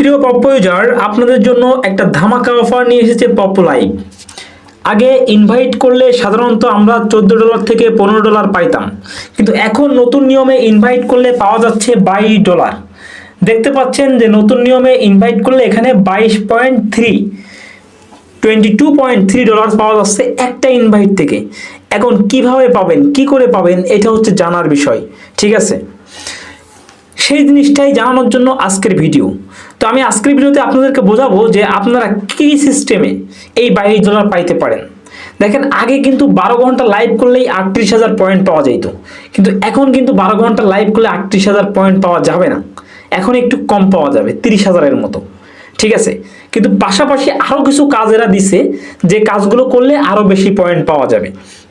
প্রিয় পপ্প ইউজার আপনাদের জন্য একটা ধামাকা অফার নিয়ে এসেছে পপ্প লাইভ আগে ইনভাইট করলে সাধারণত আমরা চোদ্দ ডলার থেকে পনেরো ডলার পাইতাম। কিন্তু এখন নতুন নিয়মে ইনভাইট করলে পাওয়া যাচ্ছে বাইশ ডলার দেখতে পাচ্ছেন যে নতুন নিয়মে ইনভাইট করলে এখানে বাইশ point three twenty two point three dollar পাওয়া যাচ্ছে একটা ইনভাইট থেকে। এখন কীভাবে পাবেন, কি করে পাবেন, এটা হচ্ছে জানার বিষয়। ঠিক আছে? সেই জিনিসটাই জানানোর জন্য আজকের ভিডিও। তো আমি আজকের ভিডিওতে আপনাদেরকে বোঝাবো যে আপনারা কী সিস্টেমে এই বাইশ ডলার পাইতে পারেন। দেখেন, আগে কিন্তু বারো ঘণ্টা লাইভ করলেই আটত্রিশ হাজার পয়েন্ট পাওয়া যেত কিন্তু এখন কিন্তু বারো ঘণ্টা লাইভ করলে আটত্রিশ হাজার পয়েন্ট পাওয়া যাবে না। এখন একটু কম পাওয়া যাবে, তিরিশ হাজারের মতো। ঠিক আছে? কিন্তু পাশাপাশি আরও কিছু কাজ এরা দিছে, যে কাজগুলো করলে আরও বেশি পয়েন্ট পাওয়া যাবে।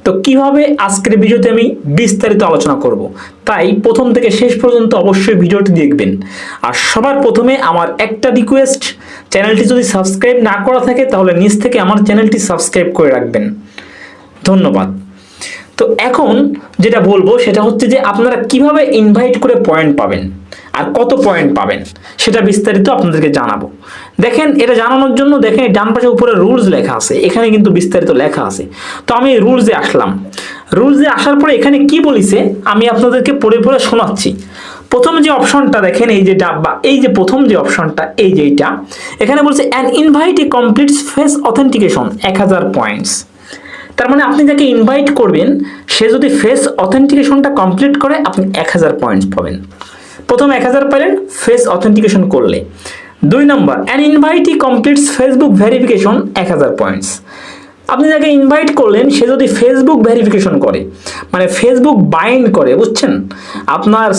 তো কীভাবে আজকের ভিডিওতে আমি বিস্তারিত আলোচনা করব? তাই প্রথম থেকে শেষ পর্যন্ত অবশ্যই ভিডিওটি দেখবেন। আর সবার প্রথমে আমার একটা রিকোয়েস্ট চ্যানেলটি যদি সাবস্ক্রাইব না করা থাকে, তাহলে নিচ থেকে আমার চ্যানেলটি সাবস্ক্রাইব করে রাখবেন। ধন্যবাদ। তো এখন যেটা বলব, সেটা হচ্ছে যে আপনারা কীভাবে ইনভাইট করে পয়েন্ট পাবেন? আর কত পয়েন্ট পাবেন? সেটা বিস্তারিত আপনাদেরকে জানাব। দেখেন, এটা জানানোর জন্য দেখেন ডান পাশে উপরে রুলস লেখা আছে। এখানে কিন্তু বিস্তারিত লেখা আছে। তো আমি রুলসে আসলাম। রুলসে আসার পরে এখানে কি বলিছে, আমি আপনাদেরকে পড়ে পড়ে শোনাচ্ছি। প্রথম যে অপশনটা দেখেন, এই যে ডাব্বা এই যে প্রথম যে অপশনটা এই যে এইটা, এখানে বলছে an invitee complete face authentication এক হাজার পয়েন্টস তার মানে আপনি যাকে ইনভাইট করবেন, সে যদি ফেস অথেন্টিকেশনটা কমপ্লিট করে, আপনি এক হাজার পয়েন্টস পাবেন। প্রথম এক হাজার পাইলেন ফেস অথেন্টিকেশন করলে। দুই নম্বর an invitee completes Facebook verification এক হাজার পয়েন্টস আপনি যাকে ইনভাইট করলেন, সে যদি ফেসবুক ভেরিফিকেশন করে মানে ফেসবুক বাইন্ড করে, বুঝছেন? আপনার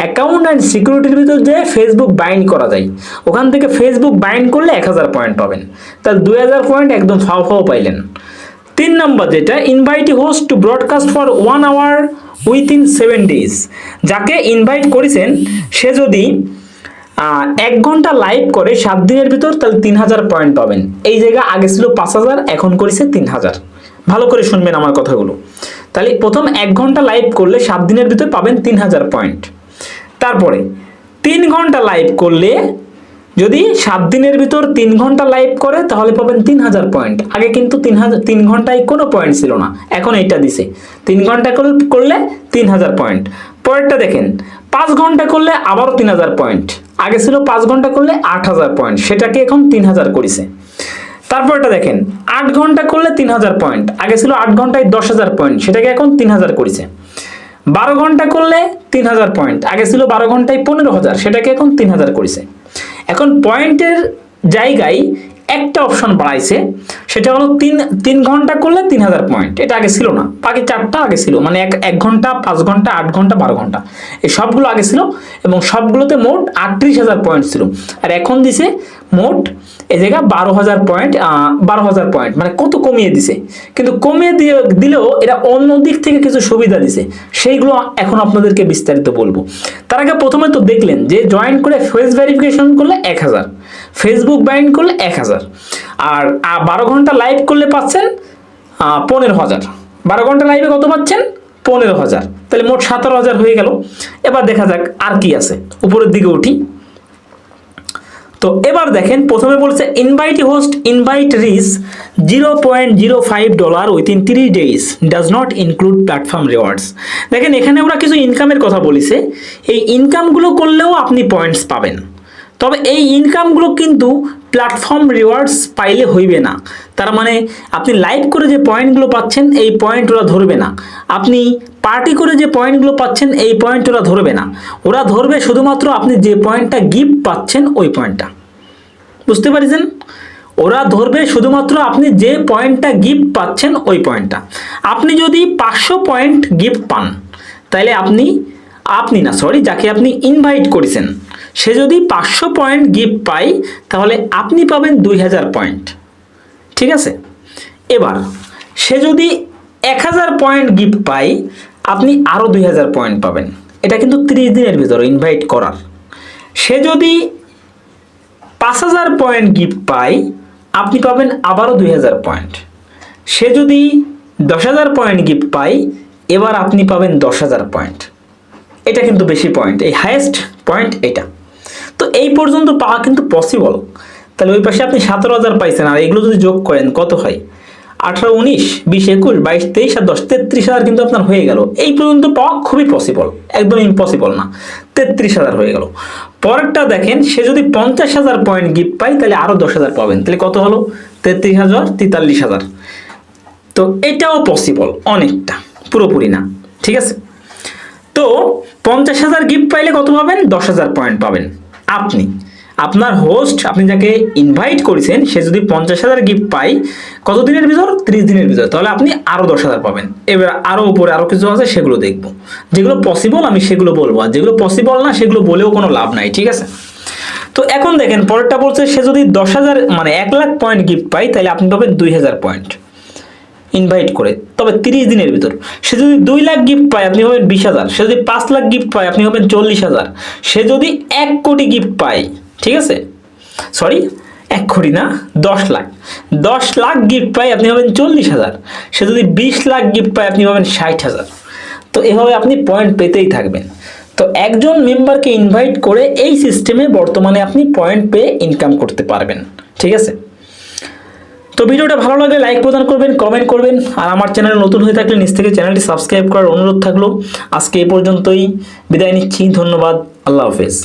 অ্যাকাউন্ট অ্যান্ড সিকিউরিটির ভিতর যে ফেসবুক বাইন্ড করা যায়। ওখান থেকে ফেসবুক বাইন্ড করলে এক হাজার পয়েন্ট পাবেন। তার দুই হাজার পয়েন্ট একদম ফাও ফাও পাইলেন। তিন নম্বর যেটা invitee host to broadcast for one hour within seven days যাকে ইনভাইট করেছেন, সে যদি এক ঘণ্টা লাইভ করে সাত দিনের ভিতর, তাহলে তিন হাজার পয়েন্ট পাবেন। এই জায়গা আগে ছিল পাঁচ হাজার এখন করেছে তিন হাজার ভালো করে শুনবেন আমার কথাগুলো। তাহলে প্রথম এক ঘণ্টা লাইভ করলে সাত দিনের ভিতর পাবেন তিন হাজার পয়েন্ট তারপরে, তিন ঘণ্টা লাইভ করলে যদি সাত দিনের ভিতর তিন ঘণ্টা লাইভ করে, তাহলে পাবেন তিন হাজার পয়েন্ট আগে কিন্তু তিন হাজার তিন ঘন্টায় কোনো পয়েন্ট ছিল না। এখন এইটা দিছে। তিন ঘণ্টা কর- করলে তিন হাজার পয়েন্ট পরেরটা দেখেন, পাঁচ ঘণ্টা করলে আবারও তিন হাজার পয়েন্ট আগে ছিল পাঁচ ঘণ্টা করলে আট হাজার পয়েন্ট সেটাকে এখন তিন হাজার করেছে। তারপরটা দেখেন, আট ঘণ্টা করলে তিন হাজার পয়েন্ট আগে ছিল আট ঘন্টায় দশ হাজার পয়েন্ট সেটাকে এখন তিন হাজার করেছে। বারো ঘণ্টা করলে তিন হাজার পয়েন্ট আগে ছিল বারো ঘন্টায় পনেরো হাজার সেটাকে এখন তিন হাজার করেছে। এখন পয়েন্টের জায়গায় একটা অপশন বাড়াইছে সেটা হলো তিন তিন ঘণ্টা করলে তিন হাজার পয়েন্ট এটা আগে ছিল না। বাকি চারটা আগে ছিল। মানে এক এক ঘণ্টা, পাঁচ ঘণ্টা, আট ঘণ্টা, বারো ঘণ্টা। এই সবগুলো আগে ছিল এবং সবগুলোতে মোট আটত্রিশ হাজার পয়েন্ট ছিল। আর এখন দিছে মোট এই জায়গা বারো হাজার পয়েন্ট বারো হাজার পয়েন্ট মানে কত কমিয়ে দিছে। কিন্তু কমিয়ে দিয়ে, দিলেও এটা অন্য দিক থেকে কিছু সুবিধা দিছে। সেইগুলো এখন আপনাদেরকে বিস্তারিত বলব। তার আগে প্রথমে তো দেখলেন যে জয়েন করে ফেস ভেরিফিকেশন করলে এক হাজার। ফেসবুক বাইন্ড করলে এক হাজার। আর বারো ঘণ্টা লাইভ করলে পাচ্ছেন পনেরো হাজার। বারো ঘণ্টা লাইভে কত পাচ্ছেন? পনেরো হাজার। তাহলে মোট সতেরো হাজার হয়ে গেল। এবার দেখা যাক আর কি আছে। উপরের দিকে উঠি। তো এবার দেখেন, প্রথমে বলছে invite host invite receives zero point zero five dollar within three days does not include platform rewards দেখেন, এখানে ওরা কিছু ইনকামের কথা বলিছে। এই ইনকামগুলো করলেও আপনি পয়েন্টস পাবেন। তবে এই ইনকামগুলো কিন্তু প্ল্যাটফর্ম রিওয়ার্ডস পাইলে হইবে না। তার মানে আপনি লাইভ করে যে পয়েন্টগুলো পাচ্ছেন, এই পয়েন্ট ওরা ধরবে না। আপনি পার্টি করে যে পয়েন্টগুলো পাচ্ছেন, এই পয়েন্ট ওরা ধরবে না। ওরা ধরবে শুধুমাত্র আপনি যে পয়েন্টটা গিফট পাচ্ছেন, ওই পয়েন্টটা বুঝতে পারছেন? ওরা ধরবে শুধুমাত্র আপনি যে পয়েন্টটা গিফট পাচ্ছেন, ওই পয়েন্টটা আপনি যদি পাঁচশো পয়েন্ট গিফট পান তাহলে আপনি আপনি না সরি যাকে আপনি ইনভাইট করেছেন সে যদি পাঁচশো পয়েন্ট গিফট পায়, তাহলে আপনি পাবেন দুই হাজার পয়েন্ট। ঠিক আছে? এবার, সে যদি এক হাজার পয়েন্ট গিফট পায়, আপনি আরও দুই হাজার পয়েন্ট পাবেন। এটা কিন্তু ত্রিশ দিনের ভিতরে ইনভাইট করার। সে যদি পাঁচ হাজার পয়েন্ট গিফট পায়, আপনি পাবেন আবারও দুই হাজার পয়েন্ট। সে যদি দশ হাজার পয়েন্ট গিফট পায়, এবার আপনি পাবেন দশ হাজার পয়েন্ট। এটা কিন্তু বেশি পয়েন্ট, এই হায়েস্ট পয়েন্ট এটা। তো এই পর্যন্ত পাওয়া কিন্তু পসিবল তাহলে ওই পাশে আপনি সতেরো হাজার পাইছেন, আর এগুলো যদি যোগ করেন, কত হয়? আঠারো, উনিশ, বিশ, একুশ, বাইশ, তেইশ আর দশ, তেত্রিশ হাজার কিন্তু আপনার হয়ে গেল। এই পর্যন্ত পাওয়া খুবই পসিবল একদম ইম্পসিবল না। তেত্রিশ হাজার হয়ে গেল। পরেরটা দেখেন, সে যদি পঞ্চাশ হাজার পয়েন্ট গিফট পায়, তাহলে আরও দশ হাজার পাবেন। তাহলে কত হলো? তেত্রিশ হাজার, তেতাল্লিশ হাজার। তো এটাও পসিবল অনেকটা, পুরোপুরি না। ঠিক আছে? তো পঞ্চাশ হাজার গিফট পাইলে কত পাবেন? দশ হাজার পয়েন্ট পাবেন। আপনি, আপনার হোস্ট আপনি যাকে ইনভাইট করেছেন, সে যদি পঞ্চাশ হাজার গিফট পায় কত দিনের ভিতর? ত্রিশ দিনের ভিতর। তাহলে আপনি আরও দশ হাজার পাবেন। এবার আরও উপরে আরও কিছু আছে, সেগুলো দেখব। যেগুলো পসিবল আমি সেগুলো বলব। আর যেগুলো পসিবল না, সেগুলো বলেও কোনো লাভ নাই, ঠিক আছে? তো এখন দেখেন, পরেরটা বলছে, সে যদি দশ হাজার মানে এক লাখ পয়েন্ট গিফট পায়, তাহলে আপনি পাবেন দুই হাজার পয়েন্ট ইনভাইট করে। তবে তিরিশ দিনের ভিতর। সে যদি দুই লাখ গিফট পায়, আপনি হবেন বিশ হাজার। সে যদি পাঁচ লাখ গিফট পায়, আপনি হবেন চল্লিশ হাজার। সে যদি এক কোটি গিফট পায়, ঠিক আছে? সরি এক কোটি না, দশ লাখ। দশ লাখ গিফট পায়, আপনি হবেন চল্লিশ হাজার। সে যদি বিশ লাখ গিফট পায়, আপনি হবেন ষাট হাজার। তো এভাবে আপনি পয়েন্ট পেতেই থাকবেন। তো একজন মেম্বারকে ইনভাইট করে এই সিস্টেমে বর্তমানে আপনি পয়েন্ট পেয়ে ইনকাম করতে পারবেন, ঠিক আছে? তো ভিডিওটা ভালো লাগলে লাইক প্রদান করবেন কমেন্ট করবেন, আর আমার চ্যানেলে নতুন হয়ে থাকলে নিচ থেকে চ্যানেলটি সাবস্ক্রাইব করার অনুরোধ থাকল। আজকে এই পর্যন্তই, বিদায় নিচ্ছি, ধন্যবাদ, আল্লাহ হাফেজ।